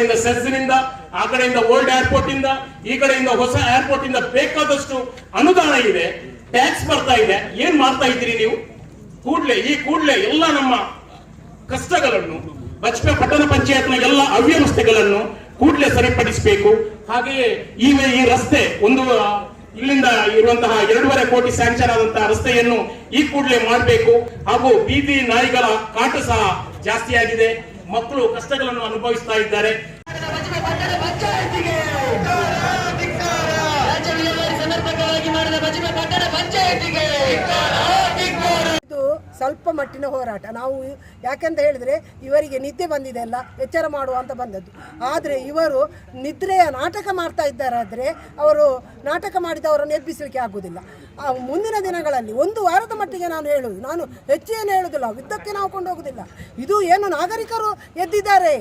ಕಡೆಯಿಂದ ಸೆಸ್ನಿಂದ ಆ ಕಡೆಯಿಂದ ಓಲ್ಡ್ ಏರ್ಪೋರ್ಟ್ ಇಂದ, ಈ ಕಡೆಯಿಂದ ಹೊಸ ಏರ್ಪೋರ್ಟ್ ಇಂದ ಬೇಕಾದಷ್ಟು ಅನುದಾನ ಇದೆ. ಟ್ಯಾಕ್ಸ್ ಬರ್ತಾ ಇದೆ. ಏನ್ ಮಾಡ್ತಾ ಇದ್ದೀರಿ ನೀವು? ಕೂಡ್ಲೆ, ಈ ಕೂಡ್ಲೆ ಎಲ್ಲ ನಮ್ಮ ಕಷ್ಟಗಳನ್ನು ಬಜ್ಪೆ ಪಟ್ಟಣ ಪಂಚಾಯತ್ನ ಎಲ್ಲ ಅವ್ಯವಸ್ಥೆಗಳನ್ನು ಕೂಡಲೇ ಸರಿಪಡಿಸಬೇಕು. ಹಾಗೆಯೇ ಈ ಈ ರಸ್ತೆ, ಒಂದು ಇಲ್ಲಿಂದ ಇರುವಂತಹ ಎರಡೂವರೆ ಕೋಟಿ ಸ್ಯಾಂಕ್ಷನ್ ಆದಂತಹ ರಸ್ತೆಯನ್ನು ಈ ಕೂಡಲೇ ಮಾಡಬೇಕು. ಹಾಗೂ ಬೀದಿ ನಾಯಿಗಳ ಕಾಟ ಸಹ ಜಾಸ್ತಿ ಆಗಿದೆ ಮಕ್ಕಳು ಕಷ್ಟಗಳನ್ನು ಅನುಭವಿಸ್ತಾ ಇದ್ದಾರೆ. ಸ್ವಲ್ಪ ಮಟ್ಟಿನ ಹೋರಾಟ. ನಾವು ಯಾಕೆಂತ ಹೇಳಿದ್ರೆ ಇವರಿಗೆ ನಿದ್ದೆ ಬಂದಿದೆ ಅಲ್ಲ, ಎಚ್ಚರ ಮಾಡುವ ಅಂತ ಬಂದದ್ದು. ಆದರೆ ಇವರು ನಿದ್ರೆಯ ನಾಟಕ ಮಾಡ್ತಾ ಇದ್ದಾರಾದರೆ ಅವರು ನಾಟಕ ಮಾಡಿದವರನ್ನು ಎಬ್ಬಿಸಲಿಕ್ಕೆ ಆಗುವುದಿಲ್ಲ. ಮುಂದಿನ ದಿನಗಳಲ್ಲಿ ಒಂದು ವಾರದ ಮಟ್ಟಿಗೆ ನಾನು ಹೇಳುವುದು, ನಾನು ಹೆಚ್ಚು ಏನು ಹೇಳುವುದಿಲ್ಲ, ಯುದ್ಧಕ್ಕೆ ನಾವು ಕೊಂಡೋಗುವುದಿಲ್ಲ. ಇದು ಏನು ನಾಗರಿಕರು ಎದ್ದಿದ್ದಾರೆ?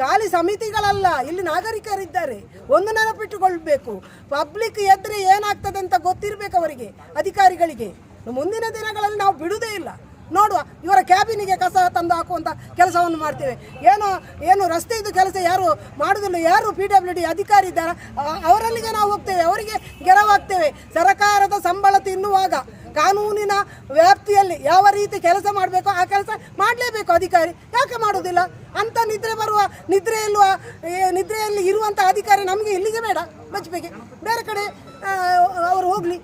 ಖಾಲಿ ಸಮಿತಿಗಳಲ್ಲ, ಇಲ್ಲಿ ನಾಗರಿಕರಿದ್ದಾರೆ. ಒಂದು ನೆನಪಿಟ್ಟುಕೊಳ್ಬೇಕು, ಪಬ್ಲಿಕ್ ಎದ್ರೆ ಏನಾಗ್ತದೆ ಅಂತ ಗೊತ್ತಿರಬೇಕು ಅವರಿಗೆ, ಅಧಿಕಾರಿಗಳಿಗೆ. ಮುಂದಿನ ದಿನಗಳಲ್ಲಿ ನಾವು ಬಿಡುವುದೇ ಇಲ್ಲ. ನೋಡುವ, ಇವರ ಕ್ಯಾಬಿನಿಗೆ ಕಸ ತಂದು ಹಾಕುವಂಥ ಕೆಲಸವನ್ನು ಮಾಡ್ತೇವೆ. ಏನು ಏನು ರಸ್ತೆದು ಕೆಲಸ ಯಾರು ಮಾಡೋದಿಲ್ಲ, ಯಾರು ಪಿ ಡಬ್ಲ್ಯೂ ಡಿ ಅಧಿಕಾರಿ ಇದ್ದಾರೆ ಅವರಲ್ಲಿಗೆ ನಾವು ಹೋಗ್ತೇವೆ, ಅವರಿಗೆ ಗೆರವಾಗ್ತೇವೆ. ಸರಕಾರದ ಸಂಬಳ ತಿನ್ನುವಾಗ ಕಾನೂನಿನ ವ್ಯಾಪ್ತಿಯಲ್ಲಿ ಯಾವ ರೀತಿ ಕೆಲಸ ಮಾಡಬೇಕು ಆ ಕೆಲಸ ಮಾಡಲೇಬೇಕು ಅಧಿಕಾರಿ. ಯಾಕೆ ಮಾಡೋದಿಲ್ಲ? ಅಂತ ನಿದ್ರೆ ಬರುವ ನಿದ್ರೆಯಲ್ಲೂ ನಿದ್ರೆಯಲ್ಲಿ ಇರುವಂಥ ಅಧಿಕಾರಿ ನಮಗೆ ಇಲ್ಲಿಗೆ ಬೇಡ. ಬಜ್ಪೆಗೆ ಬೇರೆ ಕಡೆ ಅವರು ಹೋಗಲಿ.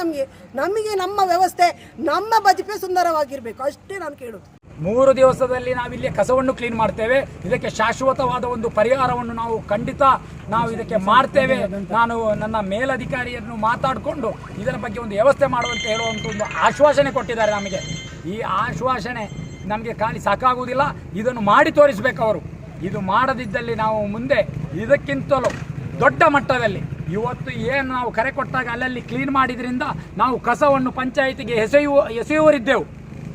ನಮಗೆ ನಮಗೆ ನಮ್ಮ ವ್ಯವಸ್ಥೆ, ನಮ್ಮ ಬದುಕೆ ಸುಂದರವಾಗಿರಬೇಕು. ಅಷ್ಟೇ ನಾನು ಕೇಳೋದು. ಮೂರು ದಿವಸದಲ್ಲಿ ನಾವಿಲ್ಲಿ ಕಸವನ್ನು ಕ್ಲೀನ್ ಮಾಡ್ತೇವೆ. ಇದಕ್ಕೆ ಶಾಶ್ವತವಾದ ಒಂದು ಪರಿಹಾರವನ್ನು ನಾವು ಖಂಡಿತ ನಾವು ಇದಕ್ಕೆ ಮಾಡ್ತೇವೆ. ನಾನು ನನ್ನ ಮೇಲಧಿಕಾರಿಯನ್ನು ಮಾತಾಡಿಕೊಂಡು ಇದರ ಬಗ್ಗೆ ಒಂದು ವ್ಯವಸ್ಥೆ ಮಾಡುವಂತ ಹೇಳುವಂಥ ಒಂದು ಆಶ್ವಾಸನೆ ಕೊಟ್ಟಿದ್ದಾರೆ ನಮಗೆ. ಈ ಆಶ್ವಾಸನೆ ನಮಗೆ ಖಾಲಿ ಸಾಕಾಗುವುದಿಲ್ಲ. ಇದನ್ನು ಮಾಡಿ ತೋರಿಸಬೇಕು ಅವರು. ಇದು ಮಾಡದಿದ್ದಲ್ಲಿ ನಾವು ಮುಂದೆ ಇದಕ್ಕಿಂತಲೂ ದೊಡ್ಡ ಮಟ್ಟದಲ್ಲಿ ಇವತ್ತು ಏನು ನಾವು ಕರೆ ಕೊಟ್ಟಾಗ ಅಲ್ಲಲ್ಲಿ ಕ್ಲೀನ್ ಮಾಡಿದ್ರಿಂದ ನಾವು ಕಸವನ್ನು ಪಂಚಾಯಿತಿಗೆ ಎಸೆಯುವ ಎಸೆಯುವರಿದ್ದೆವು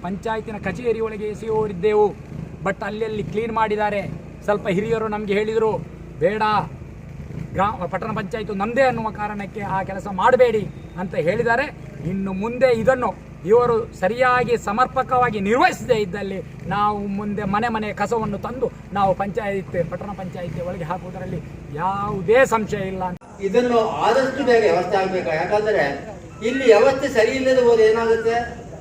ಪಂಚಾಯತಿನ ಕಚೇರಿ ಒಳಗೆ ಎಸೆಯುವರಿದ್ದೆವು ಬಟ್ ಅಲ್ಲಲ್ಲಿ ಕ್ಲೀನ್ ಮಾಡಿದ್ದಾರೆ. ಸ್ವಲ್ಪ ಹಿರಿಯರು ನಮಗೆ ಹೇಳಿದರು, ಬೇಡ ಗ್ರಾಮ ಪಟ್ಟಣ ಪಂಚಾಯತ್ ನಮ್ಮದೇ ಅನ್ನುವ ಕಾರಣಕ್ಕೆ ಆ ಕೆಲಸ ಮಾಡಬೇಡಿ ಅಂತ ಹೇಳಿದ್ದಾರೆ. ಇನ್ನು ಮುಂದೆ ಇದನ್ನು ಇವರು ಸರಿಯಾಗಿ ಸಮರ್ಪಕವಾಗಿ ನಿರ್ವಹಿಸದೇ ಇದ್ದಲ್ಲಿ ನಾವು ಮುಂದೆ ಮನೆ ಮನೆ ಕಸವನ್ನು ತಂದು ನಾವು ಪಂಚಾಯತ್, ಪಟ್ಟಣ ಪಂಚಾಯತಿ ಒಳಗೆ ಹಾಕುವುದರಲ್ಲಿ ಯಾವುದೇ ಸಂಶಯ ಇಲ್ಲ ಇದನ್ನು ಆದಷ್ಟು ಬೇಗ ವ್ಯವಸ್ಥೆ ಆಗಬೇಕು? ಯಾಕಂದ್ರೆ ಇಲ್ಲಿ ವ್ಯವಸ್ಥೆ ಸರಿ ಇಲ್ಲದೆ ಹೋದ್ರೆ ಏನಾಗುತ್ತೆ?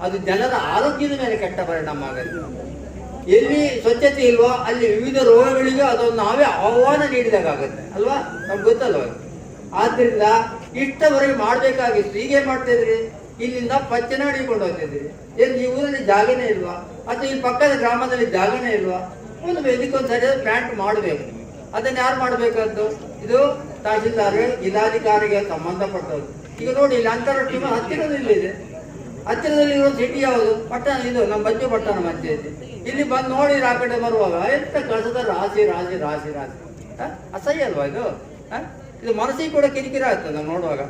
ಅದು ಜನರ ಆರೋಗ್ಯದ ಮೇಲೆ ಕೆಟ್ಟ ಪರಿಣಾಮ ಆಗುತ್ತೆ. ಎಲ್ಲಿ ಸ್ವಚ್ಛತೆ ಇಲ್ವೋ ಅಲ್ಲಿ ವಿವಿಧ ರೋಗಗಳಿಗೆ ಅದನ್ನು ನಾವೇ ಆಹ್ವಾನ ನೀಡಿದಾಗುತ್ತೆ ಅಲ್ವಾ? ನಮ್ಗೆ ಗೊತ್ತಲ್ವ ಆದ್ರಿಂದ ಇಷ್ಟವರೆಗೆ ಮಾಡಬೇಕಾಗಿತ್ತು. ಈಗೇ ಮಾಡ್ತಾ ಇದ್ರಿ? ಇಲ್ಲಿಂದ ಪಚ್ಚೆನ ಹಿಡಿಕೊಂಡು ಹೋಗ್ತಿದ್ದೀವಿ ಏನ್ ಈ ಊರಲ್ಲಿ ಜಾಗನೇ ಇಲ್ವಾ? ಅಥವಾ ಇಲ್ಲಿ ಪಕ್ಕದ ಗ್ರಾಮದಲ್ಲಿ ಜಾಗನೇ ಇಲ್ವಾ? ಒಂದು ಇದಕ್ಕೊಂದು ಸರಿಯಾದ ಪ್ಲಾಂಟ್ ಮಾಡಬೇಕು. ಅದನ್ನ ಯಾರು ಮಾಡಬೇಕಂತ? ಇದು ತಹಶೀಲ್ದಾರ್ ಜಿಲ್ಲಾಧಿಕಾರಿಗೆ ಸಂಬಂಧಪಟ್ಟದ್ದು ಈಗ ನೋಡಿ, ಇಲ್ಲಿ ಅಂತರ ಟೀಮ್ ಹತ್ತಿರದಲ್ಲಿ ಇಲ್ಲಿದೆ. ಹತ್ತಿರದಲ್ಲಿ ಇರೋ ಸಿಟಿ ಯಾವುದು? ಪಟ್ಟಣ, ಇದು ನಮ್ಮ ಬಜ್ಜು ಪಟ್ಟಣ ಇದೆ ಇಲ್ಲಿ ಬಂದು ನೋಡಿ ಆ ಕಡೆ ಬರುವಾಗ ಎಂತ ಕಸದ ರಾಶಿ ರಾಶಿ ರಾಶಿ ರಾಶಿ? ಅಸಹ್ಯ ಅಲ್ವಾ ಇದು? ಇದು ಮನಸ್ಸಿಗೆ ಕೂಡ ಕಿರಿಕಿರಿ ಆಗ್ತದೆ ನಾವು ನೋಡುವಾಗ?